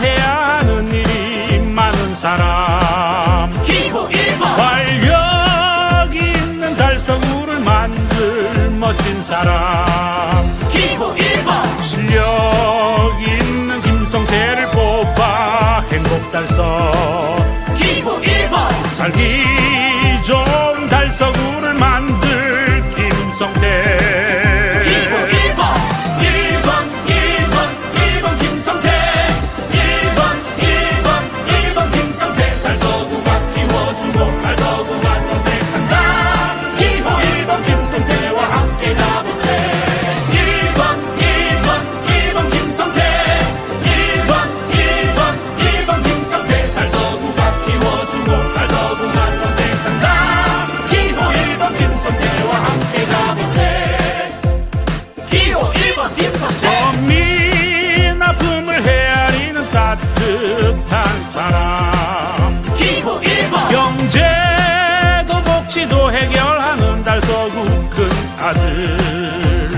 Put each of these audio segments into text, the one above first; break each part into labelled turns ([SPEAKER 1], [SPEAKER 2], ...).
[SPEAKER 1] 해야 하는 일이 많은 사람.
[SPEAKER 2] 기호 1번.
[SPEAKER 1] 활력 있는 달서구를 만들 멋진 사람. 다들.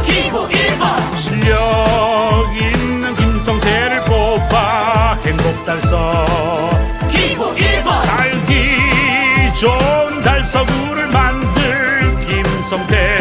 [SPEAKER 2] 기호 1번
[SPEAKER 1] 실력 있는 김성태를 뽑아 행복 달성
[SPEAKER 2] 기호 1번
[SPEAKER 1] 살기 좋은 달서구를 만들 김성태.